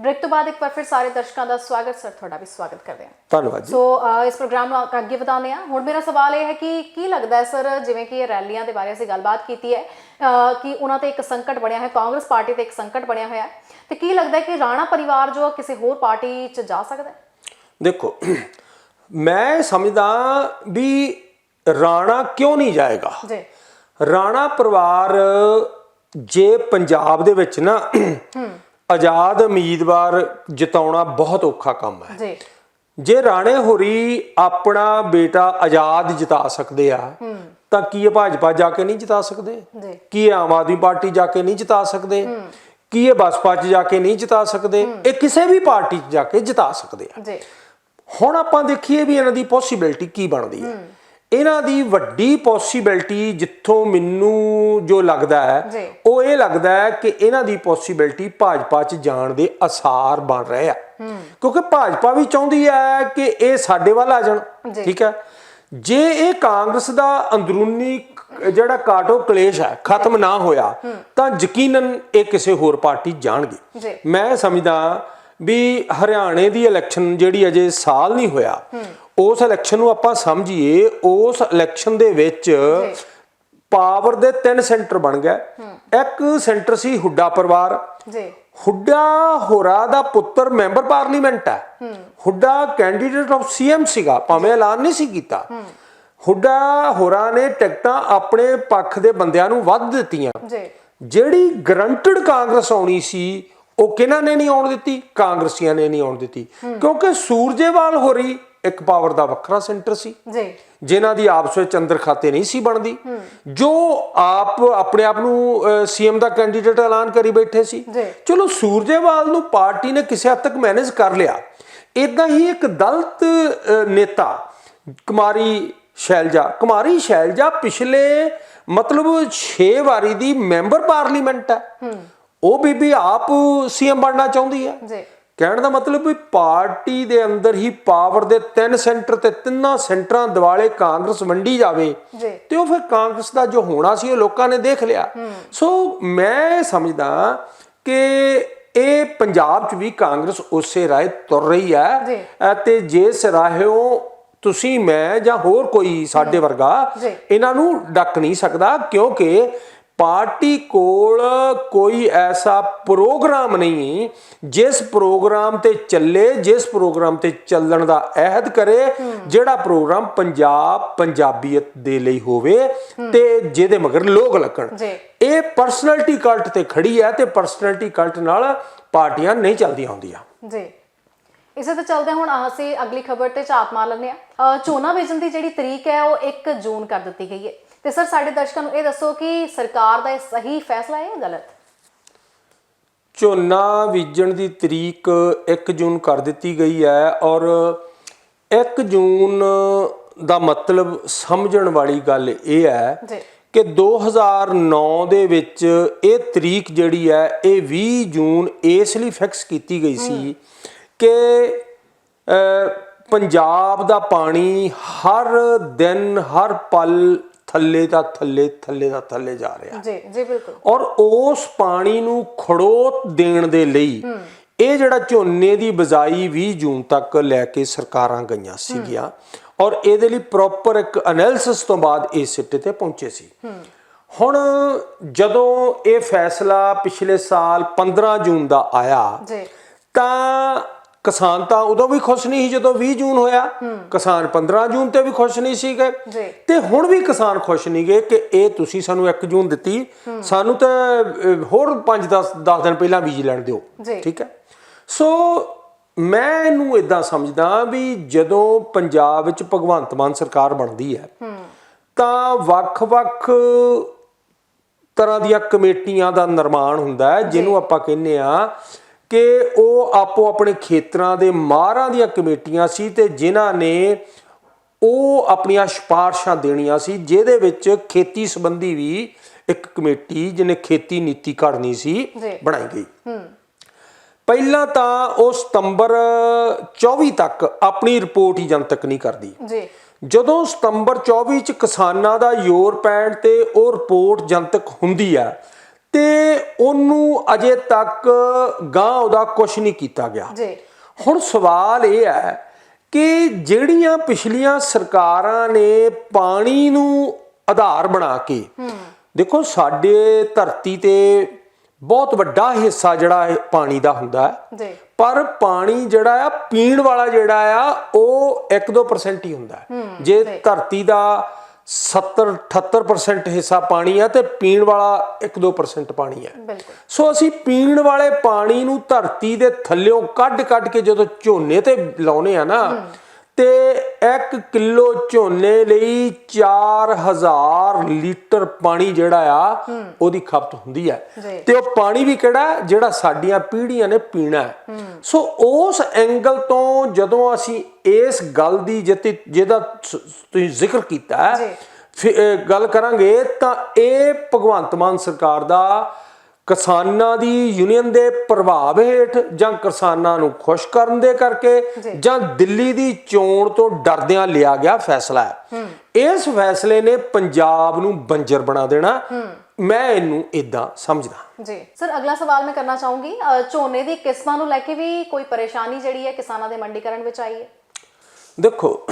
Break ਤੋਂ ਬਾਅਦ ਇੱਕ ਵਾਰ ਫਿਰ ਸਾਰੇ ਦਰਸ਼ਕਾਂ ਦਾ ਸਵਾਗਤ ਸਰ ਤੁਹਾਡਾ ਵੀ ਸਵਾਗਤ ਕਰਦੇ ਹਾਂ। ਧੰਨਵਾਦ ਜੀ। ਸੋ ਇਸ ਪ੍ਰੋਗਰਾਮ ਨੂੰ ਅੱਗੇ ਵਧਾਉਂਦੇ ਹਾਂ। ਹੁਣ ਮੇਰਾ ਸਵਾਲ ਇਹ ਹੈ ਕਿ ਕੀ ਲੱਗਦਾ ਹੈ ਸਰ ਜਿਵੇਂ ਕਿ ਇਹ ਰੈਲੀਆਂ ਦੇ ਬਾਰੇ ਅਸੀਂ ਗੱਲਬਾਤ ਕੀਤੀ ਹੈ ਕਿ ਉਹਨਾਂ ਤੇ ਇੱਕ ਸੰਕਟ ਬਣਿਆ ਹੈ ਕਾਂਗਰਸ ਪਾਰਟੀ ਤੇ ਇੱਕ ਸੰਕਟ ਬਣਿਆ ਹੋਇਆ ਹੈ। ਤੇ ਕੀ ਲੱਗਦਾ ਹੈ ਕਿ ਰਾਣਾ ਪਰਿਵਾਰ ਜੋ ਕਿਸੇ ਹੋਰ ਪਾਰਟੀ 'ਚ ਜਾ ਸਕਦਾ ਹੈ? ਦੇਖੋ ਮੈਂ ਸਮਝਦਾ ਵੀ ਰਾਣਾ ਕਿਉਂ ਨਹੀਂ ਜਾਏਗਾ? ਜੀ। ਰਾਣਾ ਪਰਿਵਾਰ ਜੇ ਪੰਜਾਬ ਦੇ ਵਿੱਚ ਨਾ ਆਜ਼ਾਦ ਉਮੀਦਵਾਰ ਜਿਤਾਉਣਾ ਬਹੁਤ ਔਖਾ ਕੰਮ ਹੈ। ਜੀ। ਜੇ ਰਾਣੇ ਹੋਰੀ ਆਪਣਾ ਬੇਟਾ ਆਜ਼ਾਦ ਜਿਤਾ ਸਕਦੇ ਆ ਤਾਂ ਕੀ ਇਹ ਭਾਜਪਾ ਜਾ ਕੇ ਨਹੀਂ ਜਿਤਾ ਸਕਦੇ? ਕੀ ਇਹ ਆਮ ਆਦਮੀ ਪਾਰਟੀ ਜਾ ਕੇ ਨਹੀਂ ਜਿਤਾ ਸਕਦੇ? ਕੀ ਇਹ ਬਸਪਾ 'ਚ ਜਾ ਕੇ ਨਹੀਂ ਜਿਤਾ ਸਕਦੇ? ਇਹ ਕਿਸੇ ਵੀ ਪਾਰਟੀ 'ਚ ਜਾ ਕੇ ਜਿਤਾ ਸਕਦੇ ਆ। ਜੀ। ਹੁਣ ਆਪਾਂ ਦੇਖੀਏ ਵੀ ਇਹਨਾਂ ਦੀ ਪੋਸਿਬਿਲਿਟੀ ਕੀ ਬਣਦੀ ਹੈ। ਇਹਨਾਂ ਦੀ ਵੱਡੀ ਪੋਸਿਬਿਲਿਟੀ ਜਿੱਥੋਂ ਮੈਨੂੰ ਜੋ ਲੱਗਦਾ। ਹੈ ਉਹ ਇਹ ਲੱਗਦਾ ਹੈ ਕਿ ਇਹਨਾਂ ਦੀ ਪੋਸਿਬਿਲਿਟੀ ਭਾਜਪਾ 'ਚ ਜਾਣ ਦੇ ਅਸਾਰ ਬਣ ਰਹੇ ਆ ਕਿਉਂਕਿ ਭਾਜਪਾ ਵੀ ਚਾਹੁੰਦੀ ਹੈ ਕਿ ਇਹ ਸਾਡੇ ਵੱਲ ਆ ਜਾਣ। ਠੀਕ ਹੈ ਜੇ ਇਹ ਕਾਂਗਰਸ ਦਾ ਅੰਦਰੂਨੀ ਜਿਹੜਾ ਕਾਟੋ ਕਲੇਸ਼ ਹੈ ਖਤਮ ਨਾ ਹੋਇਆ ਤਾਂ ਯਕੀਨਨ ਇਹ ਕਿਸੇ ਹੋਰ ਪਾਰਟੀ ਜਾਣਗੇ। ਮੈਂ ਸਮਝਦਾ ਵੀ ਹਰਿਆਣੇ ਦੀ ਇਲੈਕਸ਼ਨ ਜਿਹੜੀ ਅਜੇ ਸਾਲ ਨਹੀਂ ਹੋਇਆ ਉਸ ਇਲੈਕਸ਼ਨ ਨੂੰ ਆਪਾਂ ਸਮਝੀਏ ਉਸ ਇਲੈਕਸ਼ਨ ਦੇ ਵਿੱਚ ਪਾਵਰ ਦੇ ਤਿੰਨ ਸੈਂਟਰ ਬਣ ਗਏ। ਇੱਕ ਸੈਂਟਰ ਸੀ ਹੁੱਡਾ ਪਰਿਵਾਰ। ਜੀ। ਹੁੱਡਾ ਹੋਰਾ ਦਾ ਪੁੱਤਰ ਮੈਂਬਰ ਪਾਰਲੀਮੈਂਟ ਹੈ। ਹੁੱਡਾ ਕੈਂਡੀਡੇਟ ਆਫ ਸੀਐਮ ਸੀਗਾ ਭਾਵੇਂ ਐਲਾਨ ਨਹੀਂ ਸੀ ਕੀਤਾ। ਹੁੱਡਾ ਹੋਰਾ ਨੇ ਟਿਕਟਾਂ ਆਪਣੇ ਪੱਖ ਦੇ ਬੰਦਿਆਂ ਨੂੰ ਵੱਧ ਦਿੱਤੀਆਂ। ਜੀ। ਜਿਹੜੀ ਗਰੰਟਡ ਕਾਂਗਰਸ ਆਉਣੀ ਸੀ ਉਹ ਕਿਹਨਾਂ ਨੇ ਨਹੀਂ ਆਉਣ ਦਿੱਤੀ? ਕਾਂਗਰਸੀਆਂ ਨੇ ਨਹੀਂ ਆਉਣ ਦਿੱਤੀ। ਕਿਉਂਕਿ ਸੂਰਜੇਵਾਲ ਹੋਰੀ ਇੱਕ ਪਾਵਰ ਦਾ ਵੱਖਰਾ ਸੈਂਟਰ ਸੀ। ਜੀ। ਜਿਨ੍ਹਾਂ ਦੀ ਆਪਸ ਵਿੱਚ ਅੰਦਰ ਖਾਤੇ ਨਹੀਂ ਸੀ ਬਣਦੀ। ਜੋ ਆਪ ਆਪਣੇ ਆਪ ਨੂੰ ਸੀਐਮ ਦਾ ਕੈਂਡੀਡੇਟ ਐਲਾਨ ਕਰੀ ਬੈਠੇ ਸੀ। ਚਲੋ ਸੂਰਜੇਵਾਲ ਨੂੰ ਪਾਰਟੀ ਨੇ ਕਿਸੇ ਹੱਦ ਤੱਕ ਮੈਨੇਜ ਕਰ ਲਿਆ। ਇਦਾਂ ਹੀ ਇੱਕ ਦਲਿਤ ਨੇਤਾ ਕੁਮਾਰੀ ਸ਼ੈਲਜਾ ਕੁਮਾਰੀ ਸ਼ੈਲਜਾ ਪਿਛਲੇ ਮਤਲਬ 6 ਵਾਰੀ ਦੀ ਮੈਂਬਰ ਪਾਰਲੀਮੈਂਟ ਹੈ। ਉਹ ਬੀਬੀ ਆਪ ਸੀਐਮ ਬਣਨਾ ਚਾਹੁੰਦੀ ਹੈ। ਜੀ। ਕਹਿਣ ਦਾ ਮਤਲਬ ਵੀ ਪਾਰਟੀ ਦੇ ਅੰਦਰ ਹੀ ਪਾਵਰ ਦੇ ਤਿੰਨ ਸੈਂਟਰ ਤੇ ਤਿੰਨਾਂ ਸੈਂਟਰਾਂ ਦਿਵਾਲੇ ਕਾਂਗਰਸ ਵੰਡੀ ਜਾਵੇ ਜੀ। ਤੇ ਉਹ ਫਿਰ ਕਾਂਗਰਸ ਦਾ ਜੋ ਹੋਣਾ ਸੀ ਉਹ ਲੋਕਾਂ ਨੇ ਦੇਖ ਲਿਆ ਸੋ ਮੈਂ ਸਮਝਦਾ ਕਿ ਇਹ ਪੰਜਾਬ 'ਚ ਵੀ ਕਾਂਗਰਸ ਉਸੇ ਰਾਹ ਤੁਰ ਰਹੀ ਜੀ। ਹੈ ਤੇ ਜਿਸ ਰਾਹੋਂ ਤੁਸੀਂ ਮੈਂ ਜਾਂ ਹੋਰ ਕੋਈ ਸਾਡੇ ਵਰਗਾ ਜੀ। ਇਹਨਾਂ ਨੂੰ ਡੱਕ ਨਹੀਂ ਸਕਦਾ ਕਿਉਂਕਿ ਪਾਰਟੀ ਕੋਲ ਕੋਈ ਐਸਾ ਪ੍ਰੋਗਰਾਮ ਨਹੀਂ ਜਿਸ ਪ੍ਰੋਗਰਾਮ ਤੇ ਚੱਲੇ ਜਿਸ ਪ੍ਰੋਗਰਾਮ ਤੇ ਚੱਲਣ ਦਾ ਅਹਿਦ ਕਰੇ ਜਿਹੜਾ ਪ੍ਰੋਗਰਾਮ ਪੰਜਾਬ ਪੰਜਾਬੀਅਤ ਦੇ ਲਈ ਹੋਵੇ ਤੇ ਜਿਹਦੇ ਮਗਰ ਲੋਕ ਲੱਗਣ। ਇਹ ਪਰਸਨੈਲਿਟੀ ਕਲਟ ਤੇ ਖੜੀ ਹੈ ਤੇ ਪਰਸਨੈਲਿਟੀ ਕਲਟ ਨਾਲ ਪਾਰਟੀਆਂ ਨਹੀਂ ਚੱਲਦੀਆਂ ਹੁੰਦੀਆਂ। ਜੀ। ਇਸੇ ਤੋਂ ਚੱਲਦੇ ਹੁਣ ਅਸੀਂ ਅਗਲੀ ਖਬਰ ਤੇ ਝਾਤ ਮਾਰ ਲੈਂਦੇ ਆ ਚੋਣਾਂ ਵੇਚਣ ਦੀ ਜਿਹੜੀ ਤਰੀਕ ਹੈ ਉਹ 1 ਜੂਨ ਕਰ ਦਿੱਤੀ ਗਈ ਹੈ। ਤੇ ਸਰ ਸਾਡੇ ਦਰਸ਼ਕਾਂ ਨੂੰ ਇਹ ਦੱਸੋ ਕਿ ਸਰਕਾਰ ਦਾ ਇਹ ਸਹੀ ਫੈਸਲਾ ਹੈ ਜਾਂ ਗਲਤ? ਝੋਨਾ ਬੀਜਣ ਦੀ ਤਰੀਕ 1 ਜੂਨ ਕਰ ਦਿੱਤੀ ਗਈ ਹੈ ਔਰ 1 ਜੂਨ ਦਾ ਮਤਲਬ ਸਮਝਣ ਵਾਲੀ ਗੱਲ ਇਹ ਹੈ ਕਿ 2009 ਦੇ ਵਿੱਚ ਇਹ ਤਰੀਕ ਜਿਹੜੀ ਹੈ ਇਹ 20 ਜੂਨ ਇਸ ਲਈ ਫਿਕਸ ਕੀਤੀ ਗਈ ਸੀ ਕਿ ਪੰਜਾਬ ਦਾ ਪਾਣੀ ਹਰ ਦਿਨ ਹਰ ਪਲ ਥੱਲੇ ਦਾ ਥੱਲੇ ਥੱਲੇ ਦਾ ਥੱਲੇ ਜਾ ਰਿਹਾ। ਜੀ ਜੀ ਬਿਲਕੁਲ। ਔਰ ਉਸ ਪਾਣੀ ਨੂੰ ਖੜੋਤ ਦੇਣ ਦੇ ਲਈ ਇਹ ਜਿਹੜਾ ਝੋਨੇ ਦੀ ਬਜਾਈ 20 ਜੂਨ ਤੱਕ ਲੈ ਕੇ ਸਰਕਾਰਾਂ ਗਈਆਂ ਸੀਗੀਆਂ। ਔਰ ਇਹਦੇ ਲਈ ਪ੍ਰੋਪਰ ਇੱਕ ਐਨਾਲਿਸਿਸ ਤੋਂ ਬਾਅਦ ਇਹ ਸਿੱਟੇ ਤੇ ਪਹੁੰਚੇ ਸੀ। ਹੁਣ ਜਦੋਂ ਇਹ ਫੈਸਲਾ ਪਿਛਲੇ ਸਾਲ 15 ਜੂਨ ਦਾ ਆਇਆ ਜੀ। ਤਾਂ ਕਿਸਾਨ ਤਾਂ ਉਦੋਂ ਵੀ ਖੁਸ਼ ਨਹੀਂ ਸੀ ਜਦੋਂ 20 ਜੂਨ ਹੋਇਆ। ਕਿਸਾਨ 15 ਜੂਨ ਤੇ ਵੀ ਖੁਸ਼ ਨਹੀਂ ਸੀਗੇ। ਤੇ ਹੁਣ ਵੀ ਕਿਸਾਨ ਖੁਸ਼ ਨਹੀਂ ਗਏ ਕਿ ਇਹ ਤੁਸੀਂ ਸਾਨੂੰ 1 ਜੂਨ ਦਿੱਤੀ। ਸਾਨੂੰ ਤਾਂ ਹੋਰ 5 10 10 ਦਿਨ ਪਹਿਲਾਂ ਬੀਜ ਲੈਣ ਦਿਓ। ਠੀਕ ਹੈ। ਸੋ ਮੈਂ ਇਹਨੂੰ ਇਦਾਂ ਸਮਝਦਾ ਵੀ ਜਦੋਂ ਪੰਜਾਬ ਵਿੱਚ ਭਗਵੰਤ ਮਾਨ ਸਰਕਾਰ ਬਣਦੀ ਹੈ ਤਾਂ ਵੱਖ-ਵੱਖ ਤਰ੍ਹਾਂ ਦੀਆਂ ਕਮੇਟੀਆਂ ਦਾ ਨਿਰਮਾਣ ਹੁੰਦਾ ਹੈ ਜਿਹਨੂੰ ਆਪਾਂ ਕਹਿੰਦੇ ਆ ਕਿ ਉਹ ਆਪੋ ਆਪਣੇ ਖੇਤਰਾਂ ਦੇ ਮਾਹਰਾਂ ਦੀਆਂ ਕਮੇਟੀਆਂ ਸੀ ਤੇ ਜਿਨ੍ਹਾਂ ਨੇ ਉਹ ਆਪਣੀਆਂ ਸਿਫਾਰਸ਼ਾਂ ਦੇਣੀਆਂ ਸੀ ਜਿਹਦੇ ਵਿੱਚ ਖੇਤੀ ਸੰਬੰਧੀ ਵੀ ਇੱਕ ਕਮੇਟੀ ਜਿਹਨੇ ਖੇਤੀ ਨੀਤੀ ਘੜਨੀ ਸੀ। ਬਣਾਈ ਗਈ। ਪਹਿਲਾਂ ਤਾਂ ਉਹ ਸਤੰਬਰ 24 ਤੱਕ ਆਪਣੀ ਰਿਪੋਰਟ ਹੀ ਜਨਤਕ ਨਹੀਂ ਕਰਦੀ। ਜੀ। ਜਦੋਂ ਸਤੰਬਰ 24 ਚ ਕਿਸਾਨਾਂ ਦਾ ਯੂਰਪੈਂਡ ਤੇ ਉਹ ਰਿਪੋਰਟ ਜਨਤਕ ਹੁੰਦੀ ਆ ਤੇ ਉਹਨੂੰ ਅਜੇ ਤੱਕ ਗਾਂ ਉਹਦਾ ਕੁਝ ਨਹੀਂ ਕੀਤਾ ਗਿਆ। ਜੀ। ਹੁਣ ਸਵਾਲ ਇਹ ਹੈ ਕਿ ਜਿਹੜੀਆਂ ਪਿਛਲੀਆਂ ਸਰਕਾਰਾਂ ਨੇ ਪਾਣੀ ਨੂੰ ਆਧਾਰ ਬਣਾ ਕੇ ਦੇਖੋ ਸਾਡੇ ਧਰਤੀ ਤੇ ਬਹੁਤ ਵੱਡਾ ਹਿੱਸਾ ਜਿਹੜਾ ਹੈ ਪਾਣੀ ਦਾ ਹੁੰਦਾ ਹੈ। ਜੀ। ਪਰ ਪਾਣੀ ਜਿਹੜਾ ਆ ਪੀਣ ਵਾਲਾ ਜਿਹੜਾ ਆ ਉਹ 1-2% ਹੀ ਹੁੰਦਾ ਜੇ ਧਰਤੀ ਦਾ 70 78% ਹਿੱਸਾ ਪਾਣੀ ਆ ਤੇ ਪੀਣ ਵਾਲਾ 1-2% ਪਾਣੀ ਹੈ। ਬਿਲਕੁਲ। ਸੋ ਅਸੀਂ ਪੀਣ ਵਾਲੇ ਪਾਣੀ ਨੂੰ ਧਰਤੀ ਦੇ ਥੱਲਿਓਂ ਕੱਢ ਕੱਢ ਕੇ ਜਦੋਂ ਝੋਨੇ ਤੇ ਲਾਉਨੇ ਆ ਨਾ ਤੇ 1 ਕਿਲੋ ਝੋਨੇ ਲਈ 4000 ਲੀਟਰ ਪਾਣੀ ਜਿਹੜਾ ਆ ਉਹਦੀ ਖਪਤ ਹੁੰਦੀ। ਹੈ ਤੇ ਉਹ ਪਾਣੀ ਵੀ ਕਿਹੜਾ? ਜਿਹੜਾ ਸਾਡੀਆਂ ਪੀੜ੍ਹੀਆਂ ਨੇ ਪੀਣਾ ਹੈ। ਸੋ ਉਸ ਐਂਗਲ ਤੋਂ ਜਦੋਂ ਅਸੀਂ ਇਸ ਗੱਲ ਦੀ ਜਿਹਦਾ ਤੁਸੀਂ ਜ਼ਿਕਰ ਕੀਤਾ ਗੱਲ ਕਰਾਂਗੇ ਤਾਂ ਇਹ ਭਗਵੰਤ ਮਾਨ ਸਰਕਾਰ ਦਾ ਕਿਸਾਨਾਂ ਦੀ ਯੂਨੀਅਨ ਦੇ ਪ੍ਰਭਾਵ ਹੇਠ ਜਾਂ ਕਿਸਾਨਾਂ ਨੂੰ ਖੁਸ਼ ਕਰਨ ਦੇ ਕਰਕੇ ਜਾਂ। ਦਿੱਲੀ ਦੀ ਚੋਣ ਤੋਂ ਡਰਦਿਆਂ ਲਿਆ ਗਿਆ ਫੈਸਲਾ ਹੈ। ਇਸ ਫੈਸਲੇ ਨੇ ਪੰਜਾਬ ਨੂੰ ਬੰਜਰ ਬਣਾ ਦੇਣਾ। ਮੈਂ ਇਹਨੂੰ ਇਦਾਂ ਸਮਝਦਾ। ਜੀ। ਸਰ ਅਗਲਾ ਸਵਾਲ ਮੈਂ ਕਰਨਾ ਚਾਹੂੰਗੀ। ਝੋਨੇ ਦੀ ਕਿਸਮਾਂ ਨੂੰ ਲੈ ਕੇ ਵੀ ਕੋਈ ਪਰੇਸ਼ਾਨੀ ਜਿਹੜੀ ਹੈ ਕਿਸਾਨਾਂ ਦੇ ਮੰਡੀਕਰਨ ਵਿੱਚ ਆਈ ਹੈ? ਦੇਖੋ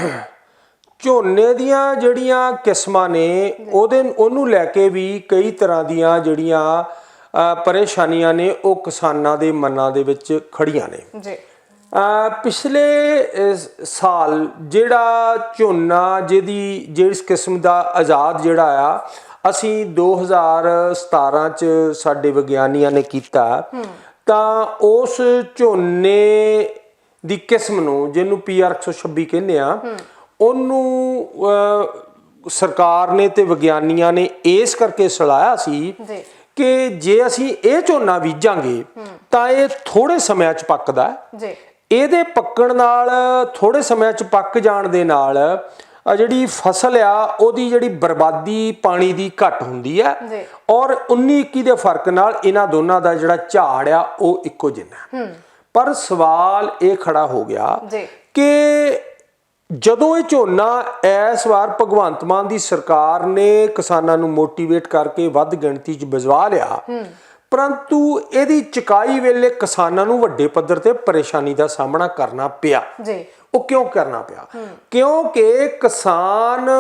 ਝੋਨੇ ਦੀਆਂ ਜਿਹੜੀਆਂ ਕਿਸਮਾਂ ਨੇ ਉਹਦੇ ਉਹਨੂੰ ਲੈ ਕੇ ਵੀ ਕਈ ਤਰ੍ਹਾਂ ਦੀਆਂ ਜਿਹੜੀਆਂ ਪਰੇਸ਼ਾਨੀਆਂ ਨੇ ਉਹ ਕਿਸਾਨਾਂ ਦੇ ਮਨਾਂ ਦੇ ਵਿੱਚ ਖੜੀਆਂ ਨੇ। ਜੀ। ਅ, ਪਿਛਲੇ ਸਾਲ ਜਿਹੜਾ ਝੋਨਾ ਜਿਹਦੀ ਜਿਸ ਕਿਸਮ ਦਾ ਆਜ਼ਾਦ ਜਿਹੜਾ ਆ ਅਸੀਂ 2017 ਚ ਸਾਡੇ ਵਿਗਿਆਨੀਆਂ ਨੇ ਕੀਤਾ ਤਾਂ ਉਸ ਝੋਨੇ ਦੀ ਕਿਸਮ ਨੂੰ ਜਿਹਨੂੰ ਪੀਆਰ 126 ਕਹਿੰਦੇ ਆ ਉਹਨੂੰ ਸਰਕਾਰ ਨੇ ਤੇ ਵਿਗਿਆਨੀਆਂ ਨੇ ਇਸ ਕਰਕੇ ਸਲਾਹਿਆ ਸੀ ਜੀ। ਕਿ ਜੇ ਅਸੀਂ ਇਹ ਝੋਨਾ ਬੀਜਾਂਗੇ ਤਾਂ ਇਹ ਥੋੜੇ ਸਮਿਆਂ 'ਚ ਪੱਕਦਾ ਹੈ। ਜੀ। ਇਹਦੇ ਪੱਕਣ ਨਾਲ ਥੋੜੇ ਸਮਿਆਂ 'ਚ ਪੱਕ ਜਾਣ ਦੇ ਨਾਲ ਆ ਜਿਹੜੀ ਫਸਲ ਆ ਉਹਦੀ ਜਿਹੜੀ ਬਰਬਾਦੀ ਪਾਣੀ ਦੀ ਘੱਟ ਹੁੰਦੀ ਹੈ। ਔਰ 19 21 ਦੇ ਫ਼ਰਕ ਨਾਲ ਇਹਨਾਂ ਦੋਨਾਂ ਦਾ ਜਿਹੜਾ ਝਾੜ ਆ ਉਹ ਇੱਕੋ ਜਿੰਨਾ ਪਰ ਸਵਾਲ ਇਹ ਖੜਾ ਹੋ ਗਿਆ ਜੀ। ਕਿ ਜਦੋਂ ਇਹ ਝੋਨਾ ਇਸ ਵਾਰ ਭਗਵੰਤ ਮਾਨ ਦੀ ਸਰਕਾਰ ਨੇ ਕਿਸਾਨਾਂ ਨੂੰ ਮੋਟੀਵੇਟ ਕਰਕੇ ਵੱਧ ਗਿਣਤੀ 'ਚ ਬਿਜਵਾ ਲਿਆ ਪਰੰਤੂ ਇਹਦੀ ਚਕਾਈ ਵੇਲੇ ਕਿਸਾਨਾਂ ਨੂੰ ਵੱਡੇ ਪੱਧਰ ਤੇ ਪਰੇਸ਼ਾਨੀ ਦਾ ਸਾਹਮਣਾ ਕਰਨਾ ਪਿਆ। ਜੀ। ਉਹ ਕਿਉਂ ਕਰਨਾ ਪਿਆ? ਕਿਉਂਕਿ ਕਿਸਾਨ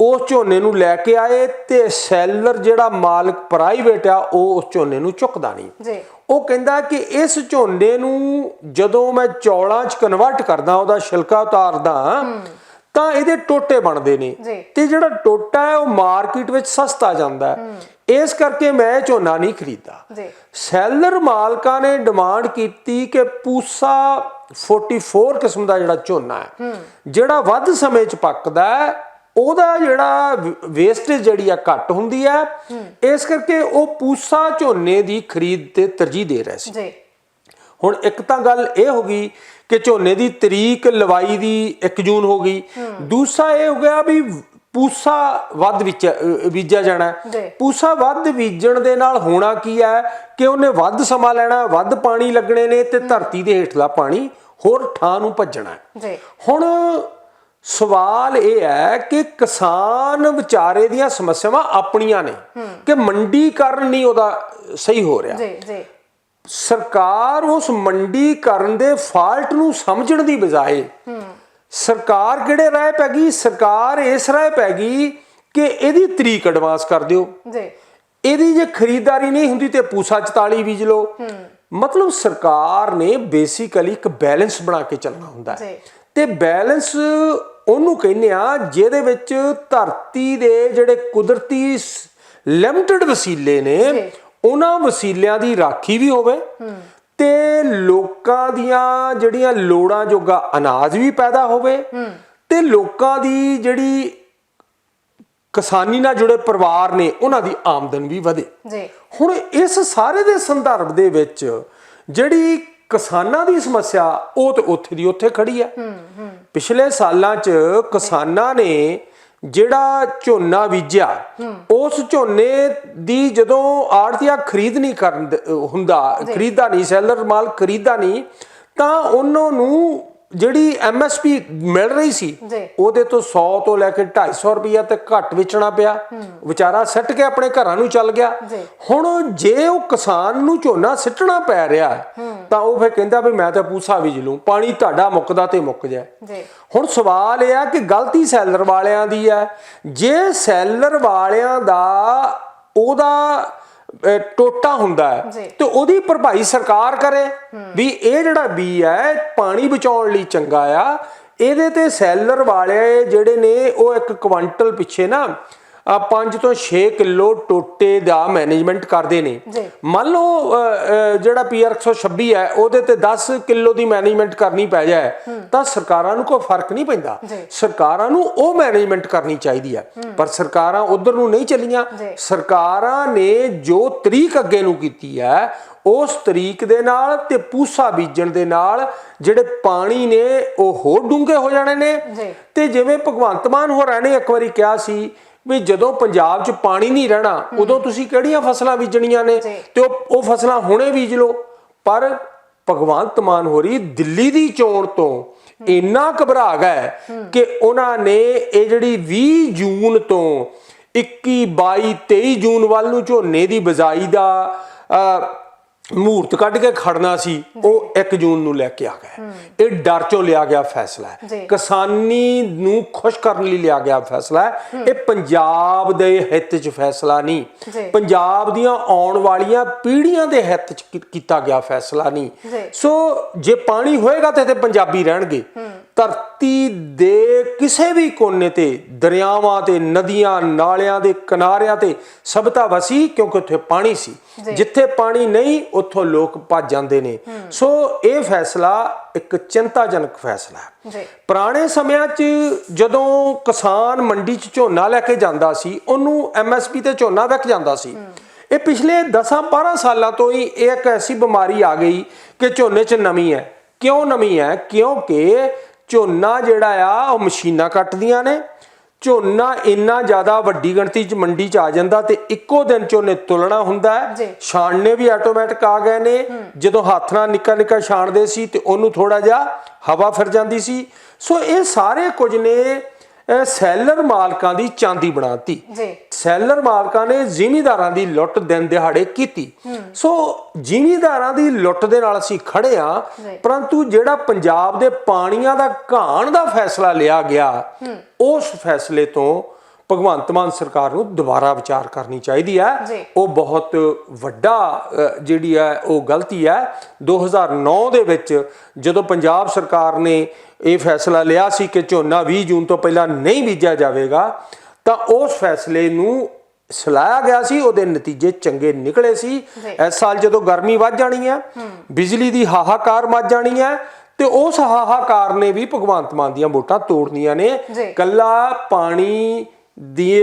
ਉਸ ਝੋਨੇ ਨੂੰ ਲੈ ਕੇ ਆਏ ਤੇ ਸੈਲਰ ਜਿਹੜਾ ਮਾਲਕ ਪ੍ਰਾਈਵੇਟ ਆ ਉਹ ਉਸ ਝੋਨੇ ਨੂੰ ਚੁੱਕਦਾ ਨਹੀਂ। ਜੀ। ਉਹ ਕਹਿੰਦਾ ਕਿ ਇਸ ਝੋਨੇ ਨੂੰ ਜਦੋਂ ਮੈਂ ਚੌਲਾਂ 'ਚ ਕਨਵਰਟ ਕਰਦਾ ਉਹਦਾ ਛਿਲਕਾ ਉਤਾਰਦਾ ਤਾਂ ਇਹਦੇ ਟੋਟੇ ਬਣਦੇ ਨੇ। ਤੇ ਜਿਹੜਾ ਟੋਟਾ ਹੈ ਉਹ ਮਾਰਕੀਟ ਵਿੱਚ ਸਸਤਾ ਜਾਂਦਾ ਇਸ ਕਰਕੇ ਮੈਂ ਝੋਨਾ ਨਹੀਂ ਖਰੀਦਦਾ। ਜੀ। ਸੈਲਰ ਮਾਲਕਾਂ ਨੇ ਡਿਮਾਂਡ ਕੀਤੀ ਕਿ ਪੂਸਾ 44 ਕਿਸਮ ਦਾ ਜਿਹੜਾ ਝੋਨਾ ਹੈ। ਜਿਹੜਾ ਵੱਧ ਸਮੇਂ 'ਚ ਪੱਕਦਾ ਹੈ ਉਹਦਾ ਜਿਹੜਾ ਵੇਸਟੇਜ ਜਿਹੜੀ ਆ ਘੱਟ ਹੁੰਦੀ ਹੈ ਇਸ ਕਰਕੇ ਉਹ ਪੂਸਾ ਝੋਨੇ ਦੀ ਖਰੀਦ ਤੇ ਤਰਜੀਹ ਦੇ ਰਹੇ ਸੀ। ਜੀ। ਹੁਣ ਇੱਕ ਤਾਂ ਗੱਲ ਇਹ ਹੋ ਗਈ ਕਿ ਝੋਨੇ ਦੀ ਤਰੀਕ ਲਵਾਈ ਦੀ 1 ਜੂਨ ਹੋ ਗਈ। ਦੂਸਰਾ ਇਹ ਹੋ ਗਿਆ ਵੀ ਪੂਸਾ ਵੱਧ ਵਿੱਚ ਬੀਜਿਆ ਜਾਣਾ। ਪੂਸਾ ਵੱਧ ਬੀਜਣ ਦੇ ਨਾਲ ਹੋਣਾ ਕੀ ਹੈ ਕਿ ਉਹਨੇ ਵੱਧ ਸਮਾਂ ਲੈਣਾ ਵੱਧ ਪਾਣੀ ਲੱਗਣੇ ਨੇ ਤੇ ਧਰਤੀ ਦੇ ਹੇਠਲਾ ਪਾਣੀ ਹੋਰ ਠਾਂ ਨੂੰ ਭੱਜਣਾ। ਜੀ। ਹੁਣ ਸਵਾਲ ਇਹ ਹੈ ਕਿ ਕਿਸਾਨ ਵਿਚਾਰੇ ਦੀਆਂ ਸਮੱਸਿਆਵਾਂ ਆਪਣੀਆਂ ਨੇ ਕਿ ਮੰਡੀਕਰਨ ਨਹੀਂ ਉਹਦਾ ਸਹੀ ਹੋ ਰਿਹਾ। ਜੀ ਜੀ। ਸਰਕਾਰ ਉਸ ਮੰਡੀਕਰਨ ਦੇ ਫਾਲਟ ਨੂੰ ਸਮਝਣ ਦੀ ਬਜਾਏ ਸਰਕਾਰ ਕਿਹੜੇ ਰਾਹ ਪੈ ਗਈ ਸਰਕਾਰ ਇਸ ਰਾਹ ਪੈ ਗਈ ਕਿ ਇਹਦੀ ਤਰੀਕ ਐਡਵਾਂਸ ਕਰ ਦਿਓ। ਜੀ। ਇਹਦੀ ਜੇ ਖਰੀਦਦਾਰੀ ਨਹੀਂ ਹੁੰਦੀ ਤੇ ਪੂਸਾ 44 ਬੀਜ ਲਓ। ਮਤਲਬ ਸਰਕਾਰ ਨੇ ਬੇਸਿਕਲੀ ਇੱਕ ਬੈਲੈਂਸ ਬਣਾ ਕੇ ਚੱਲਣਾ ਹੁੰਦਾ ਹੈ। ਤੇ ਬੈਲੈਂਸ ਉਹਨੂੰ ਕਹਿੰਦੇ ਆ ਜਿਹਦੇ ਵਿੱਚ ਧਰਤੀ ਦੇ ਜਿਹੜੇ ਕੁਦਰਤੀ ਲਿਮਟਿਡ ਵਸੀਲੇ ਨੇ। ਉਹਨਾਂ ਵਸੀਲਿਆਂ ਦੀ ਰਾਖੀ ਵੀ ਹੋਵੇ ਤੇ ਲੋਕਾਂ ਦੀਆਂ ਜਿਹੜੀਆਂ ਲੋੜਾਂ ਜੋਗਾ ਅਨਾਜ ਵੀ ਪੈਦਾ ਹੋਵੇ ਤੇ ਲੋਕਾਂ ਦੀ ਜਿਹੜੀ ਕਿਸਾਨੀ ਨਾਲ ਜੁੜੇ ਪਰਿਵਾਰ ਨੇ ਉਹਨਾਂ ਦੀ ਆਮਦਨ ਵੀ ਵਧੇ। ਜੀ। ਹੁਣ ਇਸ ਸਾਰੇ ਦੇ ਸੰਦਰਭ ਦੇ ਵਿੱਚ ਜਿਹੜੀ ਕਿਸਾਨਾਂ ਦੀ ਸਮੱਸਿਆ ਉਹ ਤੇ ਉੱਥੇ ਦੀ ਉੱਥੇ ਖੜੀ ਹੈ। ਪਿਛਲੇ ਸਾਲਾਂ 'ਚ ਕਿਸਾਨਾਂ ਨੇ ਜਿਹੜਾ ਝੋਨਾ ਬੀਜਿਆ ਉਸ ਝੋਨੇ ਦੀ ਜਦੋਂ ਆੜਤੀਆ ਖਰੀਦ ਨਹੀਂ ਕਰਨ ਹੁੰਦਾ ਖਰੀਦਾ ਨਹੀਂ ਸੈਲਰ ਮਾਲ ਖਰੀਦਾ ਨਹੀਂ ਤਾਂ ਉਹਨਾਂ ਨੂੰ ਜਿਹੜੀ ਐਮਐਸਪੀ ਮਿਲ ਰਹੀ ਸੀ ਉਹਦੇ ਤੋਂ 100 ਤੋਂ ਲੈ ਕੇ 250 ਰੁਪਈਆ ਤੇ ਘੱਟ ਵੇਚਣਾ ਪਿਆ। ਵਿਚਾਰਾ ਸਿੱਟ ਕੇ ਆਪਣੇ ਘਰਾਂ ਨੂੰ ਚੱਲ ਗਿਆ। ਹੁਣ ਜੇ ਉਹ ਕਿਸਾਨ ਨੂੰ ਝੋਨਾ ਸਿੱਟਣਾ ਪੈ ਰਿਹਾ ਤਾਂ ਉਹ ਫਿਰ ਕਹਿੰਦਾ ਵੀ ਮੈਂ ਤਾਂ ਪੂਸਾ ਬੀਜ ਲੂੰ ਪਾਣੀ ਤੁਹਾਡਾ ਮੁੱਕਦਾ ਤੇ ਮੁੱਕ ਜਾਏ। ਜੀ। ਹੁਣ ਸਵਾਲ ਇਹ ਆ ਕਿ ਗਲਤੀ ਸੈਲਰ ਵਾਲਿਆਂ ਦੀ ਹੈ। ਜੇ ਸੈਲਰ ਵਾਲਿਆਂ ਦਾ ਉਹਦਾ ਟੋਟਾ ਹੁੰਦਾ ਹੈ। ਤੇ ਉਹਦੀ ਭਰਪਾਈ ਸਰਕਾਰ ਕਰੇ ਵੀ ਇਹ ਜਿਹੜਾ ਬੀ ਹੈ ਪਾਣੀ ਬਚਾਉਣ ਲਈ ਚੰਗਾ ਆ ਇਹਦੇ ਤੇ ਸੈਲਰ ਵਾਲੇ ਜਿਹੜੇ ਨੇ ਉਹ ਇੱਕ ਕੁਆਂਟਲ ਪਿੱਛੇ ਨਾ 5 ਤੋਂ 6 ਕਿਲੋ ਟੋਟੇ ਦਾ ਮੈਨੇਜਮੈਂਟ ਕਰਦੇ ਨੇ। ਮੰਨ ਲਓ ਜਿਹੜਾ ਪੀਆਰ 126 ਹੈ ਉਹਦੇ ਤੇ 10 ਕਿਲੋ ਦੀ ਮੈਨੇਜਮੈਂਟ ਕਰਨੀ ਪੈ ਜਾਏ ਤਾਂ ਸਰਕਾਰਾਂ ਨੂੰ ਕੋਈ ਫ਼ਰਕ ਨਹੀਂ ਪੈਂਦਾ। ਸਰਕਾਰਾਂ ਨੂੰ ਉਹ ਮੈਨੇਜਮੈਂਟ ਕਰਨੀ ਚਾਹੀਦੀ ਹੈ ਪਰ ਸਰਕਾਰਾਂ ਉਧਰ ਨੂੰ ਨਹੀਂ ਚੱਲੀਆਂ। ਸਰਕਾਰਾਂ ਨੇ ਜੋ ਤਰੀਕ ਅੱਗੇ ਨੂੰ ਕੀਤੀ ਹੈ ਉਸ ਤਰੀਕ ਦੇ ਨਾਲ ਤੇ ਪੂਸਾ ਬੀਜਣ ਦੇ ਨਾਲ ਜਿਹੜੇ ਪਾਣੀ ਨੇ ਉਹ ਹੋਰ ਡੂੰਘੇ ਹੋ ਜਾਣੇ ਨੇ। ਤੇ ਜਿਵੇਂ ਭਗਵੰਤ ਮਾਨ ਹੋਰਾਂ ਨੇ ਇੱਕ ਵਾਰੀ ਕਿਹਾ ਸੀ ਵੀ ਜਦੋਂ ਪੰਜਾਬ 'ਚ ਪਾਣੀ ਨਹੀਂ ਰਹਿਣਾ ਉਦੋਂ ਤੁਸੀਂ ਕਿਹੜੀਆਂ ਫਸਲਾਂ ਬੀਜਣੀਆਂ ਨੇ। ਤੇ ਉਹ ਉਹ ਫਸਲਾਂ ਹੁਣੇ ਬੀਜ ਲਓ। ਪਰ ਭਗਵੰਤ ਮਾਨ ਹੋਰੀ ਦਿੱਲੀ ਦੀ ਚੋਣ ਤੋਂ ਇੰਨਾ ਘਬਰਾ ਗਏ ਕਿ ਉਹਨਾਂ ਨੇ ਇਹ ਜਿਹੜੀ 20 ਜੂਨ ਤੋਂ 21 22 23 ਜੂਨ ਵੱਲ ਨੂੰ ਝੋਨੇ ਦੀ ਬਜਾਈ ਦਾ ਅ, ਮਹੂਰਤ ਕੱਢ ਕੇ ਖੜਨਾ ਸੀ ਉਹ 1 ਜੂਨ ਨੂੰ ਲੈ ਕੇ ਆ ਗਏ ਇਹ ਡਰ ਚੋਂ ਲਿਆ ਗਿਆ ਫੈਸਲਾ ਹੈ। ਕਿਸਾਨੀ ਨੂੰ ਖੁਸ਼ ਕਰਨ ਲਈ ਲਿਆ ਗਿਆ ਫੈਸਲਾ ਹੈ। ਇਹ ਪੰਜਾਬ ਦੇ ਹਿੱਤ 'ਚ ਫੈਸਲਾ। ਨਹੀਂ। ਪੰਜਾਬ ਦੀਆਂ ਆਉਣ ਵਾਲੀਆਂ ਪੀੜ੍ਹੀਆਂ ਦੇ ਹਿੱਤ 'ਚ ਕੀਤਾ ਗਿਆ ਫੈਸਲਾ। ਨਹੀਂ। ਸੋ ਜੇ ਪਾਣੀ ਹੋਏਗਾ ਤੇ ਇੱਥੇ ਪੰਜਾਬੀ ਰਹਿਣਗੇ। ਧਰਤੀ ਦੇ ਕਿਸੇ ਵੀ ਕੋਨੇ ਤੇ ਦਰਿਆਵਾਂ ਤੇ ਨਦੀਆਂ ਨਾਲਿਆਂ ਦੇ ਕਿਨਾਰਿਆਂ ਤੇ ਸਭਤਾ ਵਸੀ ਕਿਉਂਕਿ ਉੱਥੇ ਪਾਣੀ ਸੀ। ਜਿੱਥੇ ਪਾਣੀ ਨਹੀਂ ਉੱਥੋਂ ਲੋਕ ਭੱਜ ਜਾਂਦੇ ਨੇ। ਸੋ ਇਹ ਫੈਸਲਾ ਇੱਕ ਚਿੰਤਾਜਨਕ ਫੈਸਲਾ ਹੈ। ਪੁਰਾਣੇ ਸਮਿਆਂ 'ਚ ਜਦੋਂ ਕਿਸਾਨ ਮੰਡੀ 'ਚ ਝੋਨਾ ਲੈ ਕੇ ਜਾਂਦਾ ਸੀ ਉਹਨੂੰ ਐਮਐਸਪੀ ਤੇ ਝੋਨਾ ਵਿਕ ਜਾਂਦਾ ਸੀ। ਇਹ ਪਿਛਲੇ 10-12 ਸਾਲਾਂ ਤੋਂ ਹੀ ਇਹ ਇੱਕ ਐਸੀ ਬਿਮਾਰੀ ਆ ਗਈ ਕਿ ਝੋਨੇ 'ਚ ਨਮੀ ਹੈ। ਕਿਉਂ ਨਮੀ ਹੈ? ਕਿਉਂਕਿ ਝੋਨਾ ਜਿਹੜਾ ਆ ਉਹ ਮਸ਼ੀਨਾਂ ਕੱਟਦੀਆਂ ਨੇ। ਝੋਨਾ ਇੰਨਾ ਜ਼ਿਆਦਾ ਵੱਡੀ ਗਿਣਤੀ 'ਚ ਮੰਡੀ 'ਚ ਆ ਜਾਂਦਾ ਤੇ ਇੱਕੋ ਦਿਨ 'ਚ ਉਹਨੇ ਤੁਲਣਾ ਹੁੰਦਾ। ਹੈ। ਛਾਣਨੇ ਵੀ ਆਟੋਮੈਟਿਕ ਆ ਗਏ ਨੇ। ਜਦੋਂ ਹੱਥ ਨਾਲ ਨਿੱਕਾ ਨਿੱਕਾ ਛਾਣਦੇ ਸੀ ਤੇ ਉਹਨੂੰ ਥੋੜਾ ਜਿਹਾ ਹਵਾ ਫਿਰ ਜਾਂਦੀ ਸੀ। ਸੋ ਇਹ ਸਾਰੇ ਕੁਝ ਨੇ ਸੈਲਰ ਮਾਲਕਾਂ ਦੀ ਚਾਂਦੀ ਬਣਾਤੀ। ਜੀ। ਸੈਲਰ ਮਾਲਕਾਂ ਨੇ ਜ਼ਿਮੀਂਦਾਰਾਂ ਦੀ ਲੁੱਟ ਦਿਨ ਦਿਹਾੜੇ ਕੀਤੀ। ਸੋ ਜ਼ਿਮੀਂਦਾਰਾਂ ਦੀ ਲੁੱਟ ਦੇ ਨਾਲ ਅਸੀਂ ਖੜੇ ਆ। ਪਰੰਤੂ ਜਿਹੜਾ ਪੰਜਾਬ ਦੇ ਪਾਣੀਆਂ ਦਾ ਘਾਣ ਦਾ ਫੈਸਲਾ ਲਿਆ ਗਿਆ ਉਸ ਫੈਸਲੇ ਤੋਂ ਭਗਵੰਤ ਮਾਨ ਸਰਕਾਰ ਨੂੰ ਦੁਬਾਰਾ ਵਿਚਾਰ ਕਰਨੀ ਚਾਹੀਦੀ। ਹੈ ਉਹ ਬਹੁਤ ਵੱਡਾ ਜਿਹੜੀ ਹੈ ਉਹ ਗਲਤੀ ਹੈ 2009 ਦੇ ਵਿੱਚ ਜਦੋਂ ਪੰਜਾਬ ਸਰਕਾਰ ਨੇ ਇਹ ਫੈਸਲਾ ਲਿਆ ਸੀ ਕਿ ਝੋਨਾ 20 ਜੂਨ ਤੋਂ ਪਹਿਲਾਂ ਨਹੀਂ ਬੀਜਿਆ ਜਾਵੇਗਾ ਤਾਂ ਉਸ ਫੈਸਲੇ ਨੂੰ ਸਲਾਇਆ ਗਿਆ ਸੀ ਉਹਦੇ ਨਤੀਜੇ ਚੰਗੇ ਨਿਕਲੇ ਸੀ। ਇਸ ਸਾਲ ਜਦੋਂ ਗਰਮੀ ਵੱਧ ਜਾਣੀ ਹੈ ਬਿਜਲੀ ਦੀ ਹਾਹਾਕਾਰ ਮੱਚ ਜਾਣੀ ਹੈ ਤੇ ਉਸ ਹਾਹਾਕਾਰ ਨੇ ਵੀ ਭਗਵੰਤ ਮਾਨ ਦੀਆਂ ਵੋਟਾਂ ਤੋੜਨੀਆਂ ਨੇ। ਕੱਲਾ ਪਾਣੀ ਦੀ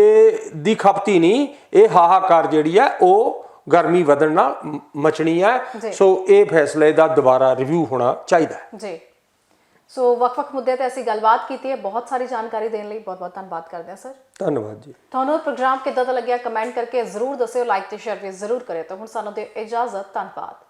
ਦੀ ਖਪਤੀ ਨਹੀਂ ਇਹ ਹਾਹਾਕਾਰ ਜਿਹੜੀ ਹੈ ਉਹ ਗਰਮੀ ਵਧਣ ਨਾਲ ਮਚਣੀ। ਹੈ। ਸੋ ਇਹ ਫੈਸਲੇ ਦਾ ਦੁਬਾਰਾ ਰਿਵਿਊ ਹੋਣਾ ਚਾਹੀਦਾ ਹੈ। ਜੀ। ਸੋ ਵੱਖ-ਵੱਖ ਮੁੱਦਿਆਂ ਤੇ ਅਸੀਂ ਗੱਲਬਾਤ ਕੀਤੀ ਹੈ। ਬਹੁਤ ਸਾਰੀ ਜਾਣਕਾਰੀ ਦੇਣ ਲਈ ਬਹੁਤ-ਬਹੁਤ ਧੰਨਵਾਦ ਕਰਦੇ ਹਾਂ ਸਰ। ਧੰਨਵਾਦ ਜੀ। ਤੁਹਾਨੂੰ ਪ੍ਰੋਗਰਾਮ ਕਿੱਦਾਂ ਦਾ ਲੱਗਿਆ? ਕਮੈਂਟ ਕਰਕੇ ਜ਼ਰੂਰ ਦੱਸਿਓ ਲਾਈਕ ਤੇ ਸ਼ੇਅਰ ਵੀ ਜ਼ਰੂਰ ਕਰਿਓ। ਤਾਂ ਹੁਣ ਸਾਨੂੰ ਦੇ ਇਜਾਜ਼ਤ। ਧੰਨਵਾਦ।